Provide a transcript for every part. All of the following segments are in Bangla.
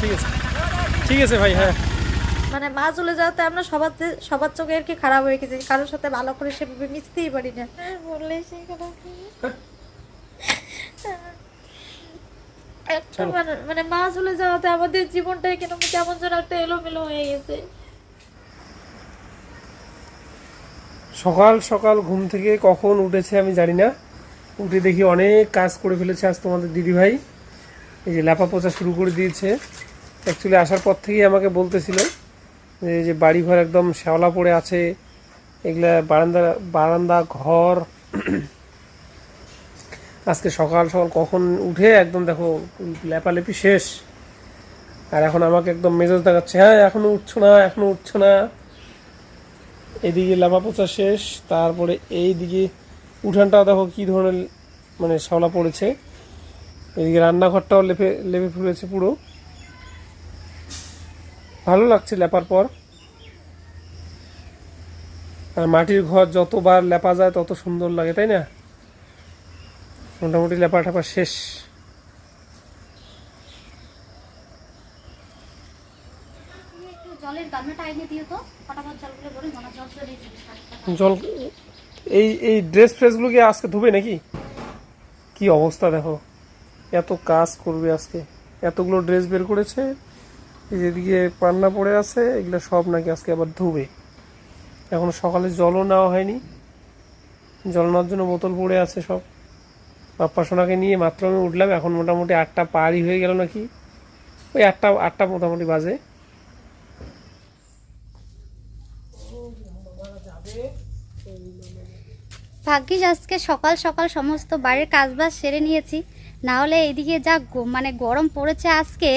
ঠিক আছে। ঠিক আছে ভাই হ্যাঁ। মানে মা চলে যাওয়াতে আমরা সবার সবার চোখে আর কি খারাপ হয়ে গেছে কারোর সাথে ভালো করে সেভাবে মিশতেই পারি না। বললে সেই কথা মানে- মানে মা চলে যাওয়াতে আমাদের জীবনটাই কেন কেমন যেন একটা এলোমেলো হয়ে গেছে। সকাল সকাল ঘুম থেকে কখন উঠেছে আমি জানি না। উঠে দেখি অনেক কাজ করে ফেলেছে আজ তোমাদের দিদিভাই। এই যে ল্যাপা পোচা শুরু করে দিয়েছে। অ্যাকচুয়ালি আসার পর থেকেই আমাকে বলতেছিল যে যে বাড়িঘর একদম শ্যাওলা পড়ে আছে, এগুলা বারান্দা বারান্দা, ঘর। আজকে সকাল সকাল কখন উঠে একদম দেখো, লেপালেপি শেষ। আর এখন আমাকে একদম মেজাজ দেখাচ্ছে হ্যাঁ এখনও উঠছো না, এখনও উঠছো না। এদিকে লাভা পোচা শেষ, তারপরে এই দিকে উঠানটা দেখো কি ধরনের মানে শ্যাওলা পড়েছে। এদিকে রান্নাঘরটাও লেপে লেপে ফুলেছে পুরো। ভালো লাগছে লেপার পর। আর মাটির ঘর যতবার লেপা যায় তত সুন্দর লাগে তাই না? মোটামুটি লেপা টেপা শেষ। জল এই এই ড্রেস ফ্রেসগুলো কি আজকে ধুবে নাকি? কি অবস্থা দেখো। এত কাজ করবে আজকে। এতগুলো ড্রেস বের করেছে যেদিকে পান্না পড়ে আছে, এগুলো সব নাকি আজকে আবার ধুবে। এখন সকালে জলও নেওয়া হয়নি। জল নেওয়ার জন্য বোতল পড়ে আছে সব। বাপ্পা সোনাকে নিয়ে মাত্র আমি উঠলাম, এখন মোটামুটি আটটা পারই হয়ে গেল নাকি। ওই আটটা আটটা মোটামুটি বাজে। ভাগ্যিস আজকে সকাল সকাল সমস্ত বাড়ির কাজবাজ সেরে নিয়েছি। না হলে এইদিকে যা মানে গরম পড়েছে আজকে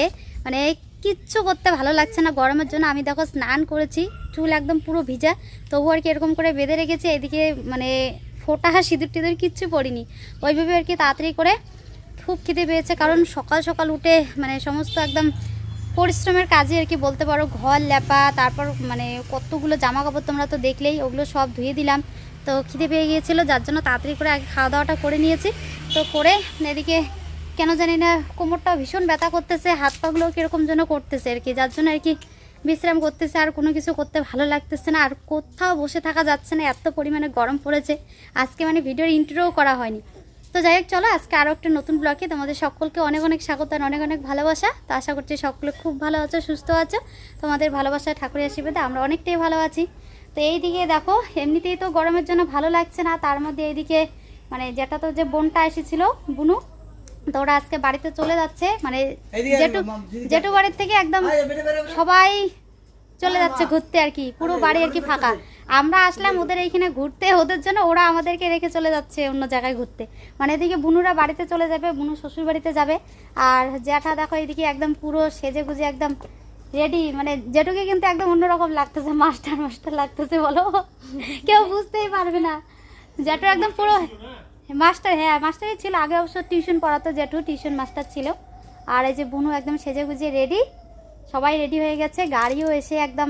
মানে কিচ্ছু করতে ভালো লাগছে না গরমের জন্য। আমি দেখো স্নান করেছি, চুল একদম পুরো ভিজা তবু আর কি এরকম করে বেঁধে রেখেছে, এদিকে মানে ফোটা সিঁদুর টিঁদুর কিচ্ছু পড়িনি। ওইভাবে আর কি তাড়াতাড়ি করে খুব খিদে পেয়েছে, কারণ সকাল সকাল উঠে মানে সমস্ত একদম পরিশ্রমের কাজে আর কি বলতে পারো, ঘর লেপা তারপর মানে কতগুলো জামা কাপড় তোমরা তো দেখলেই, ওগুলো সব ধুয়ে দিলাম। তো খিদে পেয়ে গিয়েছিল, যার জন্য তাড়াতাড়ি করে আগে খাওয়া দাওয়াটা করে নিয়েছি। তো করে এদিকে কেন জানি না, কোমরটা ভীষণ ব্যথা করতেছে, হাত পাগুলোও কীরকম যেন করতেছে আর কি, যার জন্য আর কি বিশ্রাম করতেছে, আর কোনো কিছু করতে ভালো লাগতেছে না, আর কোথাও বসে থাকা যাচ্ছে না, এত পরিমাণে গরম পড়েছে, আজকে মানে ভিডিওর ইন্টারভিউ করা হয়নি। তো যাই হোক, চলো আজকে আরও একটা নতুন ব্লগে তোমাদের সকলকে অনেক অনেক স্বাগত, আর অনেক অনেক ভালোবাসা। তো আশা করছি সকলে খুব ভালো আছো, সুস্থ আছো। তোমাদের ভালোবাসায় ঠাকুরের আশীর্বাদে আমরা অনেকটাই ভালো আছি। তো এই দিকে দেখো, এমনিতেই তো গরমের জন্য ভালো লাগছে না, তার মধ্যে এইদিকে মানে যেটা তো যে বোনটা এসেছিল, বুনু তো ওরা আজকে বাড়িতে চলে যাচ্ছে মানে জেঠু জেঠু বাড়ির থেকে একদম সবাই চলে যাচ্ছে ঘুরতে আর কি পুরো বাড়ি আর কি ফাঁকা। আমরা আসলাম ওদের এইখানে ঘুরতে ওদের জন্য ওরা আমাদেরকে রেখে চলে যাচ্ছে অন্য জায়গায় ঘুরতে। মানে এদিকে বুনুরা বাড়িতে চলে যাবে বুনু শ্বশুর বাড়িতে যাবে। আর জ্যাঠা দেখো এদিকে একদম পুরো সেজে গুজে একদম রেডি মানে যেটুকে কিন্তু একদম অন্যরকম লাগতেছে মাস্টার মাস্টার লাগতেছে বলো। কেউ বুঝতেই পারবে না। জ্যাঠু একদম পুরো মাস্টার হ্যাঁ মাস্টারই ছিল। আগে অবশ্য টিউশন পড়াতো জেঠু টিউশন মাস্টার ছিল। আর এই যে বুনু একদম সেজে গুজে রেডি। সবাই রেডি হয়ে গেছে। গাড়িও এসে একদম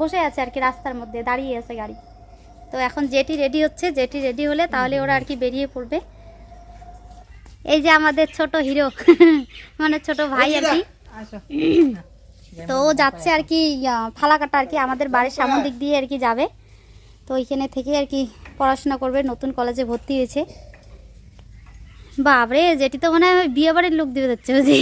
বসে আছে আর কি রাস্তার মধ্যে দাঁড়িয়ে আছে গাড়ি। তো এখন যেটি রেডি হচ্ছে। যেটি রেডি হলে তাহলে ওরা আর কি বেরিয়ে পড়বে। এই যে আমাদের ছোট হিরো মানে ছোট ভাই আর কি। তো ও যাচ্ছে আর কি ফালাকাটা আর কি আমাদের বাড়ির সামন দিক দিয়ে আর কি যাবে। তো ওইখানে থেকে আর কি পড়াশোনা করবে। নতুন কলেজে ভর্তি হয়েছে। বাবরে যেটি তো মনে হয় বিয়ে বাড়ির লোক দিবে যাচ্ছে বুঝি।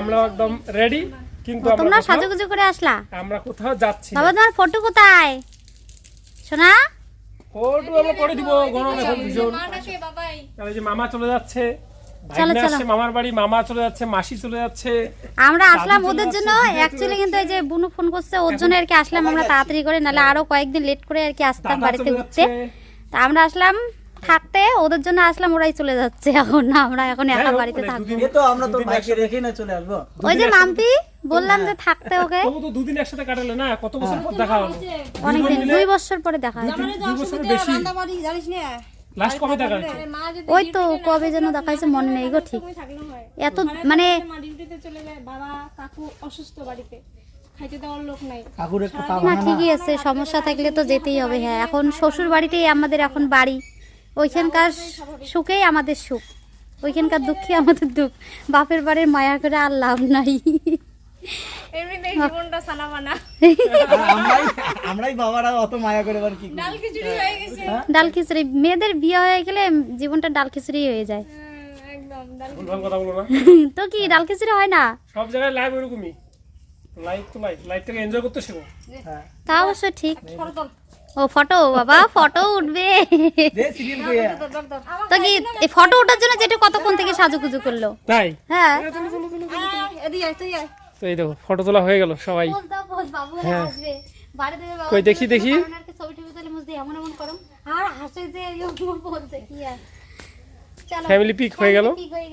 আমরা একদম রেডি কিন্তু তোমরা সাজুগুজু করে আসলা? আমরা কোথাও যাচ্ছি বাবা তোমার ফটো কোথায়? শোনা ফটো আমরা পরে দিব গরম এখন ভীষণ। আর এই যে মামা চলে যাচ্ছে চলো, চলো। মামার বাড়ি মামা চলে যাচ্ছে মাসি চলে যাচ্ছে আমরা আসলাম ওদের জন্য। অ্যাকচুয়ালি কিন্তু এই যে বুনু ফোন করছে ওর জন্য আর কি আসলাম আমরা তাড়াতাড়ি করে নাহলে আরও কয়েকদিন লেট করে আর কি আসতাম বাড়িতে ঘুরতে। তা আমরা আসলাম থাকতে ওদের জন্য আসলাম ওরাই চলে যাচ্ছে এখন না আমরা এখন একা বাড়িতে মানে থাকব। তো আমরা তো দুদিন রেখে না চলে আসব। ওই যে মাম্পি বললাম যে থাকতে ওকে। তো দুদিন একসাথে কাটালে না কত বছর পর দেখা হলো অনেকদিন দুই বছর পরে দেখা হয়। বেশি। লাস্ট কবে দেখা হয়েছে? ওই তো কবে যেন দেখা হয়েছে মনে নেই গো ঠিক। এত মানে ডিউটিতে চলে যায় বাবা কাকু অসুস্থ বাড়িতে। খাইতে দেওয়ার লোক নাই। কাকুর একটু পা না ঠিকই আছে সমস্যা থাকলে তো যেতেই হবে হ্যাঁ। এখন শ্বশুর বাড়িতেই আমাদের এখন বাড়ি। ওইখানকার সুখেই আমাদের সুখ। ওইখানকার দুঃখে আমাদের দুঃখ। বাপের বাড়ির মায়া করে আর লাভ নাই। এমনিতেই জীবনটা সানা মানা আমরাই আমরাই বাবারা অত মায়া করে কি ডাল খিচুড়ি হয়ে গেছে। ডাল খিচুড়ি। মেয়েদের বিয়ে হয়ে গেলে জীবনটা ডাল খিচুড়ি হয়ে যায়। হুম, একদম ডাল ভুলভাল কথা বলো না। তো কি ডাল খিচুড়ি হয় না? সব জায়গায় লাইভ ওরকমই লাইভ তো লাইভ লাইভটাকে এনজয় করতে শেখো। হ্যাঁ। তা অবশ্য ঠিক। ও ফটো? বাবা ফটো উঠবে। তো কি এই ফটো ওঠার জন্য যেটা কতক্ষণ থেকে সাজুগুজু করল? তাই? হ্যাঁ। তো এই দেখো ফটো তোলা হয়ে গেল সবাই। হ্যাঁ। কই দেখি, দেখি। ছবি টবি তুলে দিয়ে এমন এমন করো। আর হাসে যে কি আর। ফ্যামিলি পিক হয়ে গেল। হয়ে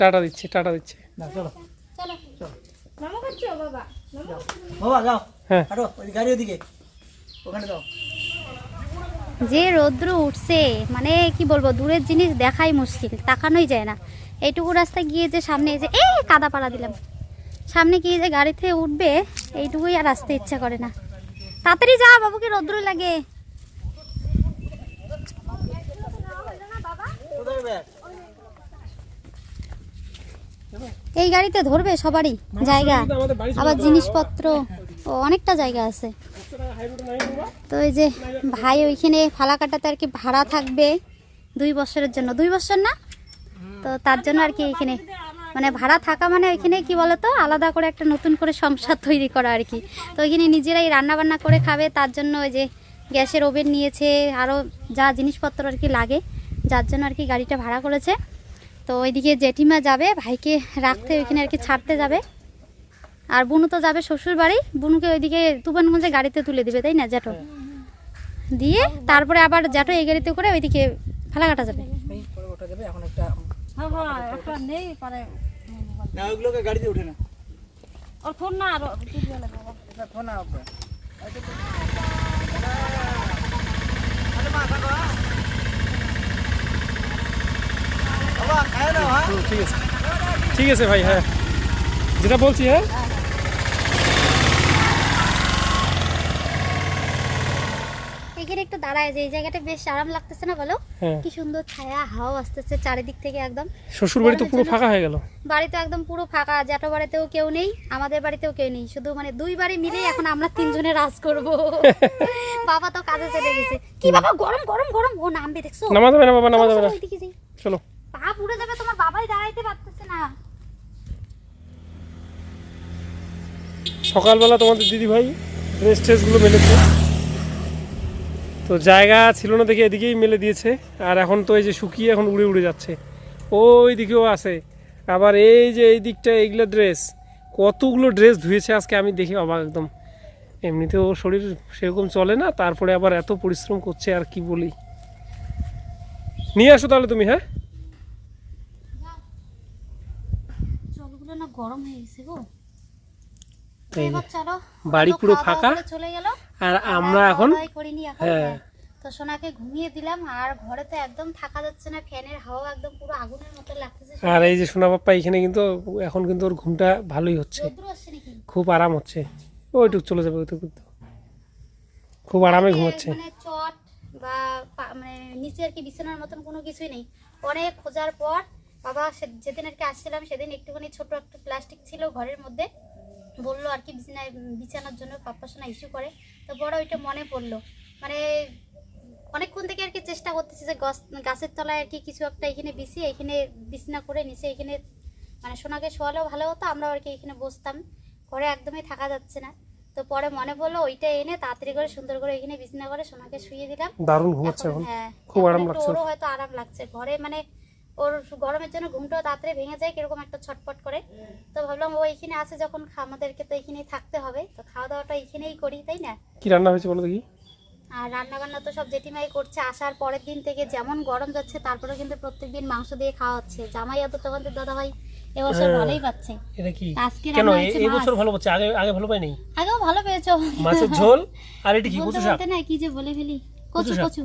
টাটা দিচ্ছে টাটা দিচ্ছে। না চলো। চলো। নামো করছ বাবা? বাবা যাও। হ্যাঁ। গাড়ি ওদিকে। ওখানে যাও। যে রৌদ্র উঠছে মানে কি বলব দূরের জিনিস দেখাই মুশকিল তাকানোই যায় না। এইটুকু রাস্তা গিয়ে যে সামনে যে এই কাদা পাড়া দিলাম। সামনে গিয়ে যে গাড়ি থেকে উঠবে এইটুকুই আর আসতে ইচ্ছা করে না। তাড়াতাড়ি যা বাবুকে রৌদ্র লাগে। এই গাড়িতে ধরবে সবারই জায়গা আবার জিনিসপত্র। ও, অনেকটা জায়গা আছে। তো এই যে ভাই ওইখানে ফালা কাটাতে আর কি ভাড়া থাকবে দুই বছরের জন্য। দুই বছর না? তো তার জন্য আর কি এইখানে মানে ভাড়া থাকা মানে ওইখানে কি বলতো? আলাদা করে একটা নতুন করে সংসার তৈরি করা আর কি। তো ওইখানে নিজেরাই রান্না বান্না করে খাবে, তার জন্য ওই যে গ্যাসের ওভেন নিয়েছে আরও যা জিনিসপত্র আর কি লাগে, যার জন্য আর কি গাড়িটা ভাড়া করেছে। তো ওইদিকে জেঠিমা যাবে, ভাইকে রাখতে ওইখানে আর কি ছাড়তে যাবে। আর বুনু তো যাবে শ্বশুর বাড়ি। বুনুকে ওইদিকে তুফানগঞ্জে গাড়িতে তুলে দিবে তাই না জ্যাঠো? দিয়ে তারপরে আবার জ্যাঠো এই গাড়িতে করে ওইদিকে ফালাকাটা যাবে। যাবে এখন একটা হ্যাঁ হ্যাঁ একটা নেই পারে না ওইগুলোকে গাড়িতে ওঠে না। ওর ফোন না আর। তুলবে লাগবে বাবা। এটা ফোন আসবে বাবা খায় না হ্যাঁ। হুম, ঠিক আছে। ঠিক আছে ভাই হ্যাঁ। যেটা বলছি হ্যাঁ। এখানে একটু দাঁড়ায় যে এই জায়গাটা বেশ আরাম লাগতেছে না বলো? হ্যাঁ। কি সুন্দর ছায়া হাওয়া আসতেছে চারিদিক থেকে একদম। শ্বশুর বাড়ি তো পুরো ফাঁকা হয়ে গেল? বাড়ি তো একদম পুরো ফাঁকা জ্যাঠো বাড়িতেও কেউ নেই আমাদের বাড়িতেও কেউ নেই। শুধু মানে দুই বাড়ি মিলে এখন আমরা তিনজনে রাজ করব। বাবা তো কাজে চলে গেছে। কি বাবা গরম গরম গরম। ও নামবে দেখছ? নামা যাবে না বাবা নামা যাবে না। চলো পা পুড়ে যাবে তোমার বাবাই দাঁড়াইতে পারতেছে না। সকালবেলা তোমাদের দিদি ভাই ড্রেস ট্রেসগুলো মেলেছে। তো জায়গা ছিল না দেখে এদিকেই মেলে দিয়েছে। আর এখন তো এই যে শুকিয়ে এখন উড়ে উড়ে যাচ্ছে। ওই দিকেও আছে। আবার এই যে এই দিকটা এইগুলো ড্রেস কতগুলো ড্রেস ধুয়েছে আজকে আমি দেখি অবাক একদম। এমনিতেও শরীর সেরকম চলে না তারপরে আবার এত পরিশ্রম করছে আর কি বলি। নিয়ে আসো তাহলে তুমি হ্যাঁ? বাড়ি পুরো ফাঁকা? চলে গেল। আর আমরা এখন করিনি এখন হ্যাঁ। হ্যাঁ। তো সোনাকে ঘুমিয়ে দিলাম আর ঘরে তো একদম থাকা যাচ্ছে না ফ্যানের হাওয়া একদম পুরো আগুনের মতো লাগতেছে আর এই যে সোনা বাপ্পা এখানে কিন্তু এখন কিন্তু ওর ঘুমটা ভালোই হচ্ছে। খুব আরাম হচ্ছে। ওইটুক চলে যাবে ওইটুকু তো খুব আরামে ঘুমাচ্ছে। মানে চট বা মানে নিচে আর কি বিছানার মতন কোনো কিছুই নেই। অনেক খোঁজার পর বাবা যেদিন আর কি আসছিলাম সেদিন একটুখানি ছোট একটা প্লাস্টিক ছিল ঘরের মধ্যে। বলল আর কি বিছানায় বিছানার জন্য পাপ্পা সোনা ইস্যু করে। তো বড় ওইটা মনে পড়ল। মানে অনেকক্ষণ থেকে আর কি চেষ্টা করতেছি যে গাছ গাছের তলায় আর কি কিছু একটা এখানে বিছিয়ে এখানে বিছনা করে নিচে এখানে মানে সোনাকে শোয়ালেও ভালো হতো আমরা আর কি এখানে বসতাম। ঘরে একদমই থাকা যাচ্ছে না। তো পরে মনে পড়ল ওইটা এনে তাড়াতাড়ি করে সুন্দর করে এখানে বিছনা করে সোনাকে শুয়ে দিলাম। দারুণ ঘুমাচ্ছে এখন হ্যাঁ খুব আরাম লাগছে। হয়তো আরাম লাগছে। ঘরে মানে ওর গরমের জন্য ঘুমটাও তাড়াতাড়ি ভেঙে যায় কীরকম একটা ছটপট করে। তো ভাবলাম ও এখানে আছে যখন আমাদেরকে তো এখানেই থাকতে হবে। তো খাওয়া দাওয়াটা এখানেই করি তাই না? কি রান্না হয়েছে বলো দেখি। আর রান্না বান্না তো সব জেঠিমাই করছে আসার পরের দিন থেকে যেমন গরম যাচ্ছে তারপরে কিন্তু প্রত্যেকদিন মাংস দিয়ে খাওয়া হচ্ছে। জামাই এত তোমাদের দাদা ভাই এবছর হ্যাঁ। ভালোই পাচ্ছে। এটা কি? আজকে কেন এই বছর ভালো পাচ্ছে? আগে আগে ভালো পাইনি আগেও ভালো পেয়েছ। মাছের ঝোল? আর এটি কি কচু শাক না কি যে বলে ফেলি। কচু কচু কচু।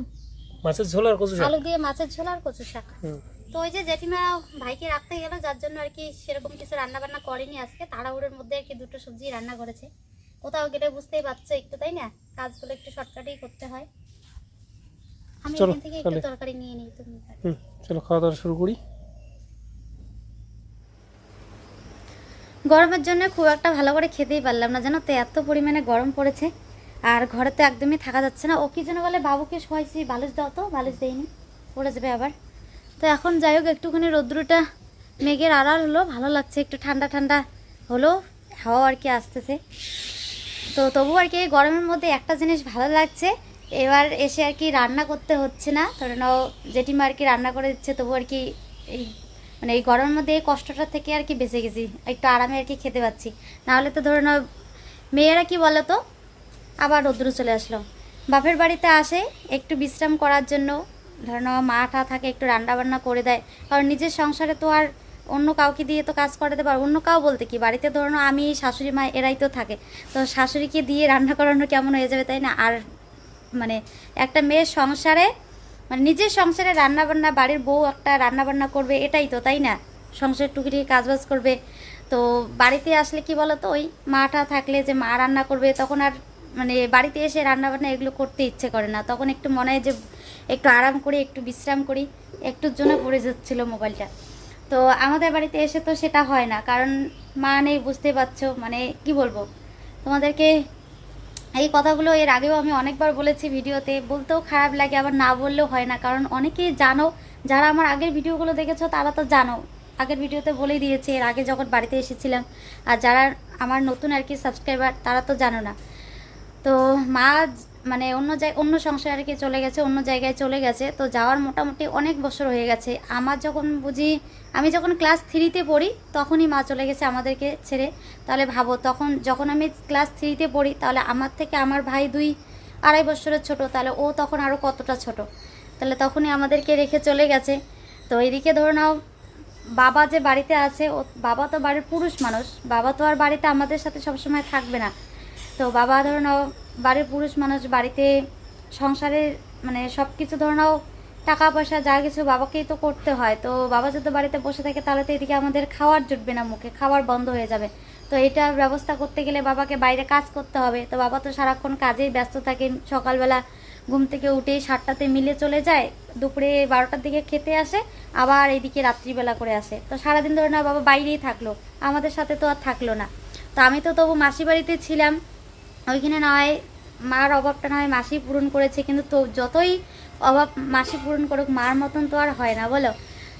মাছের ঝোল আর কচু শাক আলু দিয়ে মাছের ঝোল আর কচু শাক হুম। তো ওই যে জেঠিমা ভাইকে রাখতে গেল যার জন্য আর কি সেরকম কিছু রান্না বান্না করেনি আজকে। তাড়াহুড়োর মধ্যে আর কি দুটো সবজি রান্না করেছে। কোথাও গেলে বুঝতেই পারছ একটু তাই না? কাজগুলো একটু শর্টকাটেই করতে হয়। আমি এখান থেকে একটু তরকারি নিয়ে নিই তুমি। চলো খাওয়া দাওয়া শুরু করি। গরমের জন্য খুব একটা ভালো করে খেতেই পারলাম না জানো তো? এত পরিমাণে গরম পড়েছে। আর ঘরে তো একদমই থাকা যাচ্ছে না। ও কি যেন বলে বাবুকে শোয়াইছি বালিশ দাও তো বালিশ দেয়নি পড়ে যাবে আবার। তো এখন যাই হোক, একটুখানি রৌদ্রটা মেঘের আড়াল হলো, ভালো লাগছে, একটু ঠান্ডা ঠান্ডা হলো, হাওয়া আর কি আসতেছে। তো তবু আর কি গরমের মধ্যে একটা জিনিস ভালো লাগছে, এবার এসে আর কি রান্না করতে হচ্ছে না, ধরে নাও জেঠিমা আর কি রান্না করে দিচ্ছে তবু আর কি এই মানে এই গরমের মধ্যে এই কষ্টটা থেকে আর কি বেঁচে গেছি, একটু আরামে আর কি খেতে পাচ্ছি। নাহলে তো ধরে নাও, মেয়েরা কি বলো তো আবার রৌদ্র চলে আসলো। বাপের বাড়িতে আসে, একটু বিশ্রাম করার জন্য ধরে নাও মা টা থাকে, একটু রান্না বান্না করে দেয়। কারণ নিজের সংসারে তো আর অন্য কাউকে দিয়ে তো কাজ করাতে পারো অন্য কাউ বলতে কি? বাড়িতে ধরো আমি, শাশুড়ি, মা এরাই তো থাকে। তো শাশুড়িকে দিয়ে রান্না করানো কেমন হয়ে যাবে তাই না? আর মানে একটা মেয়ের সংসারে মানে নিজের সংসারে রান্না বান্না বাড়ির বউ একটা রান্না বান্না করবে, এটাই তো, তাই না? সংসারের টুকিটুকি কাজবাজ করবে। তো বাড়িতে আসলে কি বলো তো ওই মাটা থাকলে যে মা রান্না করবে, তখন আর মানে বাড়িতে এসে রান্না বান্না এগুলো করতে ইচ্ছে করে না। তখন একটু মনে হয় যে একটু আরাম করি, একটু বিশ্রাম করি। একটুর জন্য পড়ে যাচ্ছিল মোবাইলটা। তো আমাদের বাড়িতে এসে তো সেটা হয় না, কারণ মা নেই বুঝতে পারছ। মানে কি বলব? তোমাদেরকে এই কথাগুলো এর আগেও আমি অনেকবার বলেছি ভিডিওতে। বলতেও খারাপ লাগে, আবার না বললেও হয় না। কারণ অনেকেই জানো, যারা আমার আগের ভিডিওগুলো দেখেছ, তারা তো জানো। আগের ভিডিওতে বলেই দিয়েছে, এর আগে যখন বাড়িতে এসেছিলাম। আর যারা আমার নতুন আর কি সাবস্ক্রাইবার তারা তো জানো না। তো মা মানে অন্য জায়গায় অন্য সংসারে আর কি চলে গেছে, অন্য জায়গায় চলে গেছে। তো যাওয়ার মোটামুটি অনেক বছর হয়ে গেছে। আমার যখন বুঝি, আমি যখন ক্লাস থ্রিতে পড়ি, তখনই মা চলে গেছে আমাদেরকে ছেড়ে। তাহলে ভাবো, তখন যখন আমি ক্লাস থ্রিতে পড়ি, তাহলে আমার থেকে আমার ভাই দুই আড়াই বছরের ছোট, তাহলে ও তখন আরও কতটা ছোট? তাহলে তখনই আমাদেরকে রেখে চলে গেছে। তো এইদিকে ধরে নাও, বাবা যে বাড়িতে আছে, ও, বাবা তো বাড়ির পুরুষ মানুষ। বাবা তো আর বাড়িতে আমাদের সাথে সবসময় থাকবে না। তো বাবা ধরে নাও, বাড়ির পুরুষ মানুষ বাড়িতে সংসারের মানে সব কিছু ধরে নাও টাকা পয়সা যা কিছু বাবাকেই তো করতে হয়। তো বাবা যদি বাড়িতে বসে থাকে তাহলে তো এদিকে আমাদের খাওয়ার জুটবে না মুখে, খাওয়ার বন্ধ হয়ে যাবে। তো এটা ব্যবস্থা করতে গেলে বাবাকে বাইরে কাজ করতে হবে। তো বাবা তো সারাক্ষণ কাজেই ব্যস্ত থাকে সকালবেলা ঘুম থেকে উঠেই সাতটাতে মিলে চলে যায়, দুপুরে বারোটার দিকে খেতে আসে, আবার এইদিকে রাত্রিবেলা করে আসে। তো সারাদিন ধরে না বাবা বাইরেই থাকল, আমাদের সাথে তো আর থাকল না। তো আমি তো তবু মাসি বাড়িতে ছিলাম ওইখানে নয়, মার অভাবটা নয়, মাসি পূরণ করেছে, কিন্তু তো যতই অভাব মাসি পূরণ করুক, মার মতন তো আর হয় না, বলো?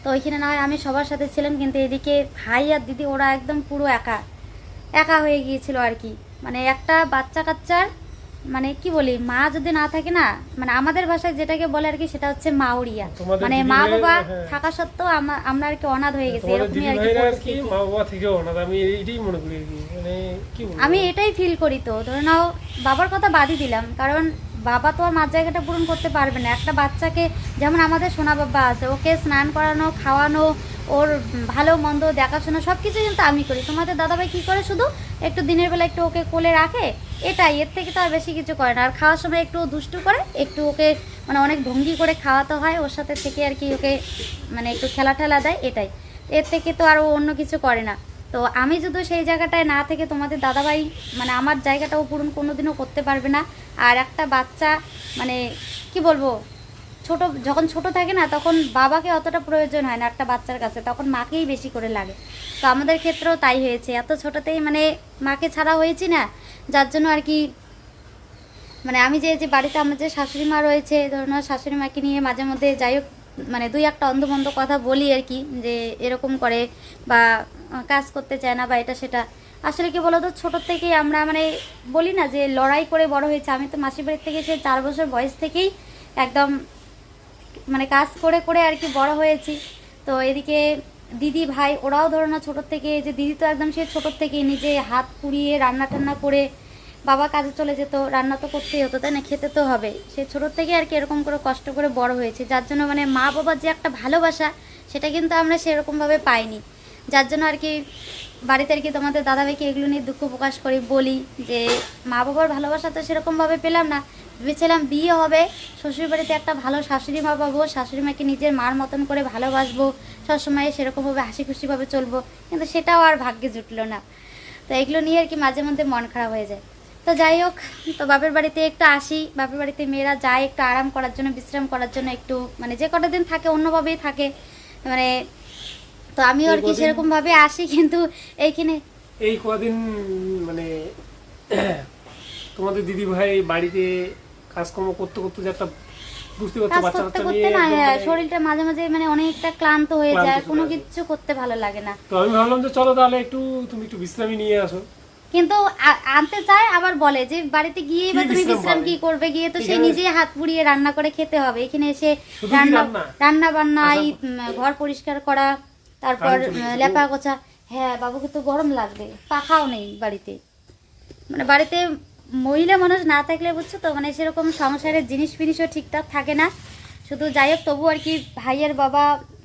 তো ওইখানে নয়, আমি সবার সাথে ছিলাম, কিন্তু এদিকে ভাই আর দিদি, ওরা একদম পুরো একা। একা হয়ে গিয়েছিল আর কি। মানে একটা বাচ্চা কাচ্চার মানে কি বলি মা যদি না থাকে না মানে আমাদের ভাষায় যেটাকে বলে আর কি সেটা হচ্ছে মাউরিয়া তোমাদের মানে মা বাবা হ্যাঁ। থাকা সত্ত্বেও আমরা আর কি অনাথ হয়ে গেছি এরকমই আর কি। মা বাবা অনাথ আমি এইটাই মনে করি মানে কি আমি এটাই ফিল করি তো ধরে নাও বাবার কথা বাদই দিলাম কারণ বাবা তো আর মার জায়গাটা পূরণ করতে পারবে না একটা বাচ্চাকে যেমন আমাদের সোনা বাবা আছে ওকে স্নান করানো খাওয়ানো ওর ভালো, মন্দ, দেখাশোনা সব কিছু কিন্তু আমি করি। তোমাদের দাদাভাই কী করে শুধু? একটু দিনের বেলা একটু ওকে কোলে রাখে, এটাই। এর থেকে তো আর বেশি কিছু করে না। আর খাওয়ার সময় একটু দুষ্টু করে, একটু ওকে মানে অনেক ভঙ্গি করে খাওয়াতে হয়, ওর সাথে থেকে আর কি ওকে মানে একটু খেলা ঠেলা দেয়, এটাই। এর থেকে তো আর ও অন্য কিছু করে না। তো আমি যদি সেই জায়গাটায় না থেকে তোমাদের দাদাভাই মানে আমার জায়গাটাও পূরণ কোনোদিনও করতে পারবে না। আর একটা বাচ্চা মানে কি বলব? ছোট, যখন ছোট থাকে না, তখন বাবাকে অতটা প্রয়োজন হয় না একটা বাচ্চার কাছে। তখন মাকেই বেশি করে লাগে। তো আমাদের ক্ষেত্রেও তাই হয়েছে। এত ছোটতেই মানে মাকে ছাড়া হয়েছি না, যার জন্য আর কি মানে আমি যে যে বাড়িতে আমার যে শাশুড়ি মা রয়েছে, ধরুন শাশুড়ি মাকে নিয়ে মাঝে মধ্যে যাই হোক মানে দুই একটা অন্ধবন্ধ কথা বলি আর কি, যে এরকম করে বা কাজ করতে চায় না বা এটা সেটা। আসলে কি বলতো ছোটোর থেকেই আমরা মানে বলি না যে লড়াই করে বড় হয়েছে। আমি তো মাসির বাড়ির থেকে সে চার বছর বয়স থেকেই একদম মানে কাজ করে করে আর কি বড় হয়েছি। তো এদিকে দিদি ভাই, ওরাও ধরো না ছোটোর থেকে, যে দিদি তো একদম সে ছোটোর থেকে নিজে হাত পুড়িয়ে রান্না টান্না করে বাবা কাজে চলে যেত, রান্না তো করতেই হতো, তাই না? খেতে তো হবে। সে ছোটোর থেকে আর কি এরকম করে কষ্ট করে বড় হয়েছে। যার জন্য মানে মা বাবার যে একটা ভালোবাসা, সেটা কিন্তু আমরা সেরকমভাবে পাইনি। যার জন্য আর কি বাড়িতে আর কি তোমাদের দাদাভাইকে এগুলো নিয়ে দুঃখ প্রকাশ করি, বলি যে মা বাবার ভালোবাসা তো সেরকমভাবে পেলাম না। ভেবেছিলাম বিয়ে হবে। শ্বশুরবাড়িতে একটা ভালো শাশুড়ি মা পাবো শাশুড়ি মাকে নিজের মার মতন করে ভালোবাসবো সবসময় সেরকমভাবে হাসি খুশিভাবে চলবো কিন্তু সেটাও আর ভাগ্যে জুটলো না। তো এগুলো নিয়ে আর কি মাঝে মধ্যে মন খারাপ হয়ে যায়। তো যাই হোক তো বাপের বাড়িতে একটু আসি বাপের বাড়িতে মেয়েরা যায় একটু আরাম করার জন্য বিশ্রাম করার জন্য একটু মানে যে কটা দিন থাকে অন্যভাবেই থাকে। মানে তো আমিও আর কি এই কদিন- সেরকম ভাবে আসি কিন্তু এইখানে এই কদিন মানে তোমাদের দিদি ভাই বাড়িতে কাজকর্ম করতে করতে যে একটা বুঝতে পারছ বাচ্চা বাচ্চা নিয়ে করতে না একদম শরীরটা মাঝে মাঝে মানে অনেকটা ক্লান্ত হয়ে যায় কোনো কিছু করতে ভালো লাগে না। তো আমি ভাবলাম যে চলো তাহলে একটু তুমি একটু বিশ্রামই নিয়ে আসো। কিন্তু আনতে চায় আবার বলে যে বাড়িতে গিয়ে বা তুমি বিশ্রাম বিশ্রাম কি করবে? গিয়ে তো সে এখানে- হাত পুড়িয়ে রান্না করে খেতে হবে। এখানে এসে রান্না রান্না? বান্না আচ্ছা। ঘর পরিষ্কার করা তারপর। লেপা গোছা। হ্যাঁ বাবুকে তো গরম লাগবে পাখাও নেই বাড়িতে। মানে বাড়িতে মহিলা মানুষ না থাকলে বুঝছ তো মানে সেরকম সংসারের জিনিস ফিনিসও ঠিকঠাক থাকে না। শুধু যাই হোক তবু আর কি ভাইয়ের বাবা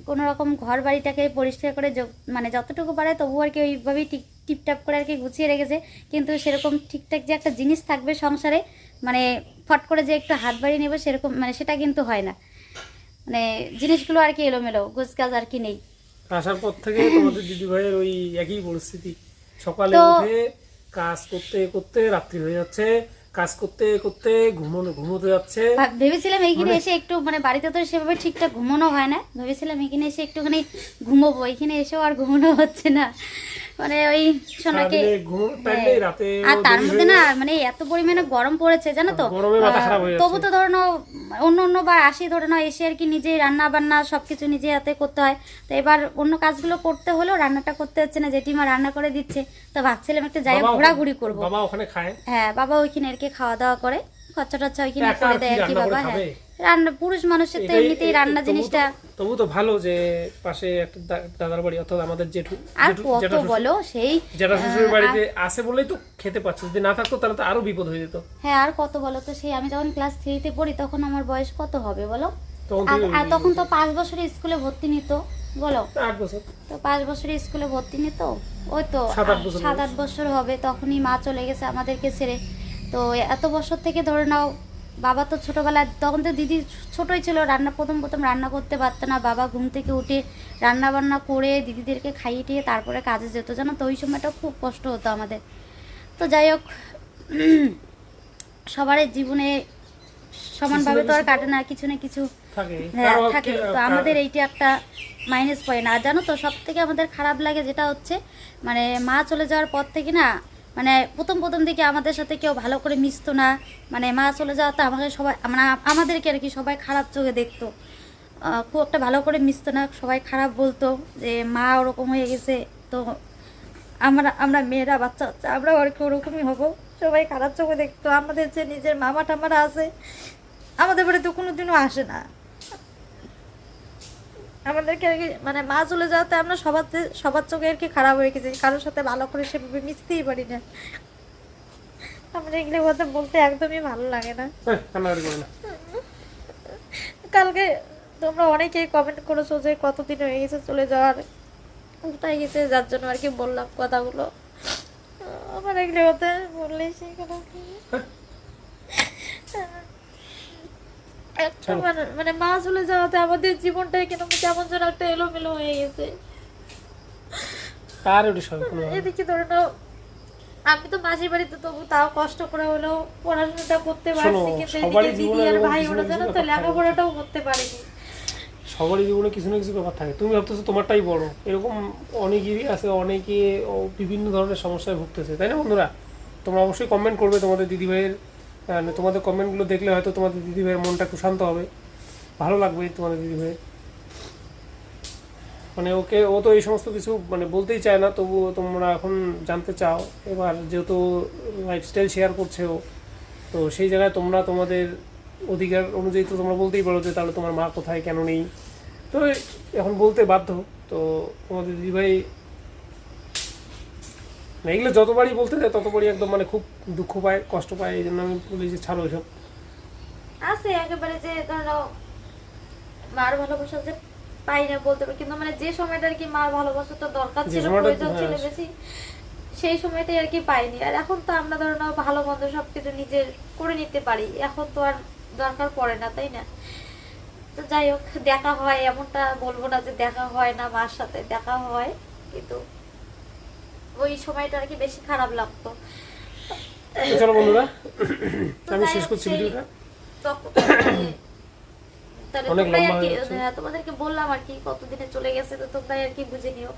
কোনো রকম ঘর বাড়িটাকে পরিষ্কার করে মানে যতটুকু পারে তবু আর কি ওইভাবেই টিপ টিপটাপ করে আর কি গুছিয়ে রেখেছে। কিন্তু সেরকম ঠিকঠাক যে একটা জিনিস থাকবে সংসারে মানে ফট করে যে একটু হাত বাড়িয়ে নেবে সেরকম মানে সেটা কিন্তু হয় না। মানে জিনিসগুলো আর কি এলোমেলো গোছগাছ আর কি নেই। আসার পর থেকে তোমাদের দিদি ভাইয়ের ওই একই পরিস্থিতি। সকালে উঠে কাজ করতে করতে রাত্রি হয়ে যাচ্ছে কাজ করতে করতে ঘুমানো ঘুমোতে যাচ্ছে। ভেবেছিলাম এইখানে মানে- এসে একটু মানে বাড়িতে তো সেভাবে ঠিকঠাক ঘুমানো হয় না। ভেবেছিলাম এখানে এসে একটুখানি ঘুমোবো এখানে এসেও আর ঘুমানো হচ্ছে না। মানে ওই সোনাকে আর তার মধ্যে না মানে এত পরিমাণে গরম পড়েছে জানো তো? হয়ে তবু ধরো অন্য অন্য আসি ধরে নাও এসে আর কি নিজে রান্না বান্না সবকিছু নিজে হাতে করতে হয়। তো এবার অন্য কাজগুলো করতে হলেও রান্নাটা করতে হচ্ছে না জেঠিমা রান্না করে দিচ্ছে। তো ভাবছিলাম একটা বাবা ঘোরাঘুরি করব। বাবা ওখানে খায়? হ্যাঁ বাবা ওইখানে আর কি খাওয়া দাওয়া করে। খরচা টচ্চা ওইখানে করে আর দেয় আর কি বাবা হ্যাঁ? রান্না পুরুষ মানুষের তো এমনিতেই রান্না জিনিসটা তবু তো ভালো যে পাশে একটা দাদার বাড়ি অর্থাৎ আমাদের জেঠু আর কত বলো সেই জেঠা শ্বশুরের বাড়িতে আসে বলেই তো খেতে পাচ্ছে যদি না থাকতো তাহলে তো আরও বিপদ হয়ে যেত। হ্যাঁ আর কত বলো তো সেই আমি যখন ক্লাস থ্রিতে পড়ি তখন আমার বয়স কত হবে বলো? তখন আর- তখন তো পাঁচ বছরে স্কুলে ভর্তি নিত বলো? আট বছর। তো পাঁচ বছরে স্কুলে ভর্তি নিত ওই তো সাত আট বছর হবে তখনই মা চলে গেছে আমাদেরকে ছেড়ে। তো এত বছর থেকে ধরে নাও বাবা তো ছোটবেলায় তখন তো দিদি ছোটোই ছিল রান্না প্রথম প্রথম রান্না করতে পারতো না। বাবা ঘুম থেকে উঠে রান্না বান্না করে দিদিদেরকে খাইয়ে টিয়ে তারপরে কাজে যেত। জানো তো ওই সময়টা খুব কষ্ট হতো আমাদের। তো যাই হোক সবার জীবনে সমানভাবে তো আর কাটে না কিছু না কিছু থাকে। হ্যাঁ থাকে। তো আমাদের এইটা একটা মাইনাস পয়েন্ট আর জানো তো সব থেকে আমাদের খারাপ লাগে যেটা হচ্ছে মানে মা চলে যাওয়ার পর থেকে না মানে প্রথম প্রথম দিকে আমাদের সাথে কেউ ভালো করে মিশতো না। মানে মা চলে যাওয়াতে আমাকে সবাই মানে আমাদেরকে আর কি সবাই খারাপ চোখে দেখতো। খুব একটা ভালো করে মিশতো না, সবাই খারাপ বলতো যে মা ওরকম হয়ে গেছে, তো আমরা আমরা মেয়েরা, বাচ্চা বাচ্চা আমরাও আর কি ওরকমই হব। সবাই খারাপ চোখে দেখতো, আমাদের যে নিজের মামা টামারা আছে, আমাদের বাড়িতে কোনো দিনও আসে না। আমাদেরকে আর কি মানে মা চলে যাওয়াতে আমরা সবার সবার চোখে আর কি খারাপ হয়ে গেছি কারোর সাথে ভালো করে সেভাবে মিশতেই পারি না। আমার এগুলো কথা বলতে একদমই ভালো লাগে না। হ্যাঁ, না। কালকে তোমরা অনেকেই কমেন্ট করেছ যে কতদিন হয়ে গেছে চলে যাওয়ার কোথায় গেছে যার জন্য আর কি বললাম কথাগুলো। আমার এগুলো কথা বললেই সেই কথা একটা মানে- মানে মা চলে যাওয়াতে আমাদের জীবনটাই কেন কেমন যেন একটা এলোমেলো হয়ে গেছে। কোনো এদিকে ধরে নাও আমি তো মাসির বাড়িতে তবু তাও কষ্ট করে হলেও পড়াশোনাটা করতে পারছি কিন্তু এদিকে দিদি জীবনে আর ভাই ওরা জানো তো লেখাপড়াটাও করতে পারেনি। সবারই জীবনে কিছু না কিছু ব্যাপার থাকে। তুমি ভাবতেছো তোমারটাই বড়। এরকম অনেকেরই আছে অনেকে ও বিভিন্ন ধরনের সমস্যায় ভুগতেছে তাই না বন্ধুরা? তোমরা অবশ্যই কমেন্ট করবে তোমাদের দিদিভাইয়ের তোমাদের কমেন্টগুলো দেখলে হয়তো তোমাদের দিদিভাইয়ের মনটা একটু শান্ত হবে। ভালো লাগবে তোমাদের দিদিভাইয়ের। মানে ওকে, ও তো এই সমস্ত কিছু মানে বলতেই চায় না, তবুও তোমরা এখন জানতে চাও। এবার যেহেতু লাইফস্টাইল শেয়ার করছে ও, তো সেই জায়গায় তোমরা তোমাদের অধিকার অনুযায়ী তো তোমরা বলতেই পারো যে তাহলে তোমার মা কোথায়, কেন নেই? তো এখন বলতে বাধ্য। তো তোমাদের দিদিভাই না এগুলো যতবারই বলতে যায় ততবারই একদম মানে খুব দুঃখ পায় কষ্ট পায় এই জন্য আমি বলি যে ছাড়ো এসব। আছে একেবারে যে ধরো মার ভালোবাসা যে পাই না বলতে পারি কিন্তু মানে যে সময়টা আর কি মার ভালোবাসাটা দরকার ছিল প্রয়োজন ছিল হ্যাঁ। বেশি সেই সময়টাই আর কি পাইনি। আর এখন তো আমরা ধরো না ভালো মন্দ সবকিছু নিজের করে নিতে পারি এখন তো আর দরকার পড়ে না তাই না? তো যাই হোক দেখা হয় এমনটা বলব না যে দেখা হয় না মার সাথে দেখা হয় কিন্তু ওই সময়টা আর কি বেশি খারাপ লাগতো। চলো বন্ধুরা আমি শেষ করছি ভিডিওটা। তোমাদেরকে বললাম আর কি কতদিনে চলে গেছে তো তোমরাই আর কি বুঝে নিও।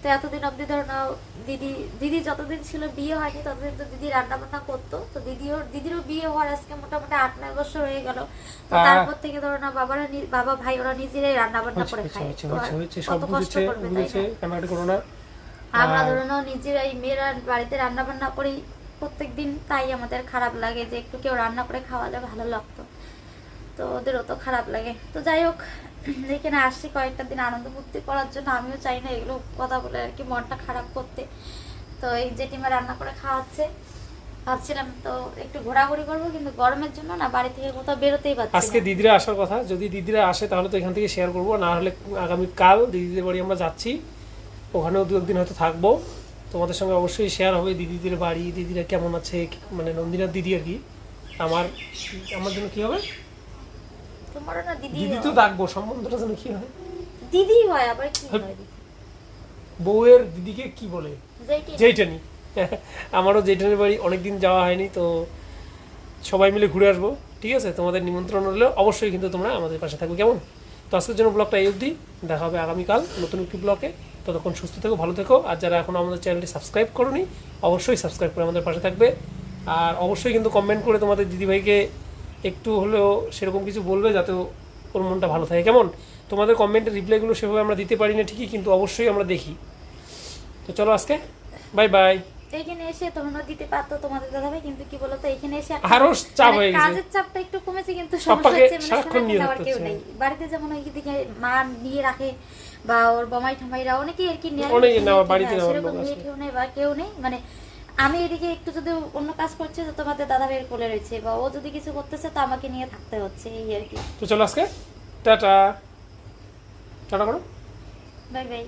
তো এতদিন অবধি ধরো না দিদি দিদি যতদিন ছিল বিয়ে হয়নি ততদিন তো দিদি রান্না বান্না করতো। তো দিদিও দিদিরও বিয়ে হওয়ার আজকে মোটামুটি আট নয় বছর হয়ে গেল। তো তারপর থেকে ধরো না বাবারা বাবা ভাই ওরা নিজেরাই রান্না বান্না করে খায়। কত কষ্ট করবে তাই না? আমরা আর- ধরো নিজেরাই মেয়েরা বাড়িতে রান্না বান্না করি প্রত্যেক দিন তাই আমাদের খারাপ লাগে যে একটু কেউ রান্না করে খাওয়ালে ভালো লাগতো। তো ওদেরও তো খারাপ লাগে। তো যাই হোক এখানে আসছি কয়েকটা দিন আনন্দ ফুর্তি করার জন্য। আমিও চাই না এগুলো কথা বলে আর কি মনটা খারাপ করতে। তো এই জেঠিমা রান্না করে খাওয়াচ্ছে। ভাবছিলাম তো একটু ঘোরাঘুরি করব কিন্তু গরমের জন্য না বাড়ি থেকে কোথাও বেরোতেই পারছি আজকে দিদিরা আসার কথা। যদি দিদিরা আসে তাহলে তো এখান থেকে শেয়ার করব। না হলে আগামী কাল দিদিদের বাড়ি আমরা যাচ্ছি। ওখানেও দু একদিন হয়তো থাকব। তোমাদের সঙ্গে অবশ্যই শেয়ার হবে দিদিদের বাড়ি দিদিরা কেমন আছে মানে নন্দিনার দিদি আর কি। আমার আমার জন্য কি হবে? তোমারও না দিদি দিদি তো ডাকবো সম্বন্ধটা যেন কি হয়? দিদি হয় আবার কি হয় বউয়ের দিদিকে কি বলে? জেইটানি আমারও জেইটানির বাড়ি অনেকদিন যাওয়া হয়নি তো সবাই মিলে ঘুরে আসব। ঠিক আছে? তোমাদের নিমন্ত্রণ হলে অবশ্যই কিন্তু তোমরা আমাদের পাশে থাকবে। কেমন? তো আজকের জন্য ব্লগটা এই অবধি। দেখা হবে আগামীকাল নতুন একটি ব্লগে। ততক্ষণ সুস্থ থেকো ভালো থেকো। আর যারা এখন আমাদের চ্যানেলটি সাবস্ক্রাইব করোনি অবশ্যই সাবস্ক্রাইব করে আমাদের পাশে থাকবে। আর অবশ্যই কিন্তু কমেন্ট করে তোমাদের দিদিভাইকে একটু হলেও সেরকম কিছু বলবে যাতে ওর মনটা ভালো থাকে। কেমন? তোমাদের কমেন্টের রিপ্লাইগুলো সেভাবে আমরা দিতে পারি না ঠিকই কিন্তু অবশ্যই আমরা দেখি। তো চলো আজকে বাই বাই এখানে এসে তোমরা দিতে পারতো তোমাদের দাদাভাই কিন্তু কি বলতো এখানে এসে আরও চাপ মানে হয়ে গেছে। কাজের চাপটা একটু কমেছে কিন্তু সমস্যা হচ্ছে মানে সারাক্ষণ নিয়ে। বাড়িতে যেমন ওই দিকে মা নিয়ে রাখে বা ওর বমাই ঠামাইরা অনেকেই আর কি সেরকম কেউ নেই বা কেউ নেই। মানে আমি এদিকে একটু যদি অন্য কাজ করছি তো তোমাদের দাদা ভাইয়ের কোলে রয়েছে বা ও যদি কিছু করতেছে তো আমাকে নিয়ে থাকতে হচ্ছে এই আর কি। তো চলো আজকে। টাটা। টাটা করো। Bye bye.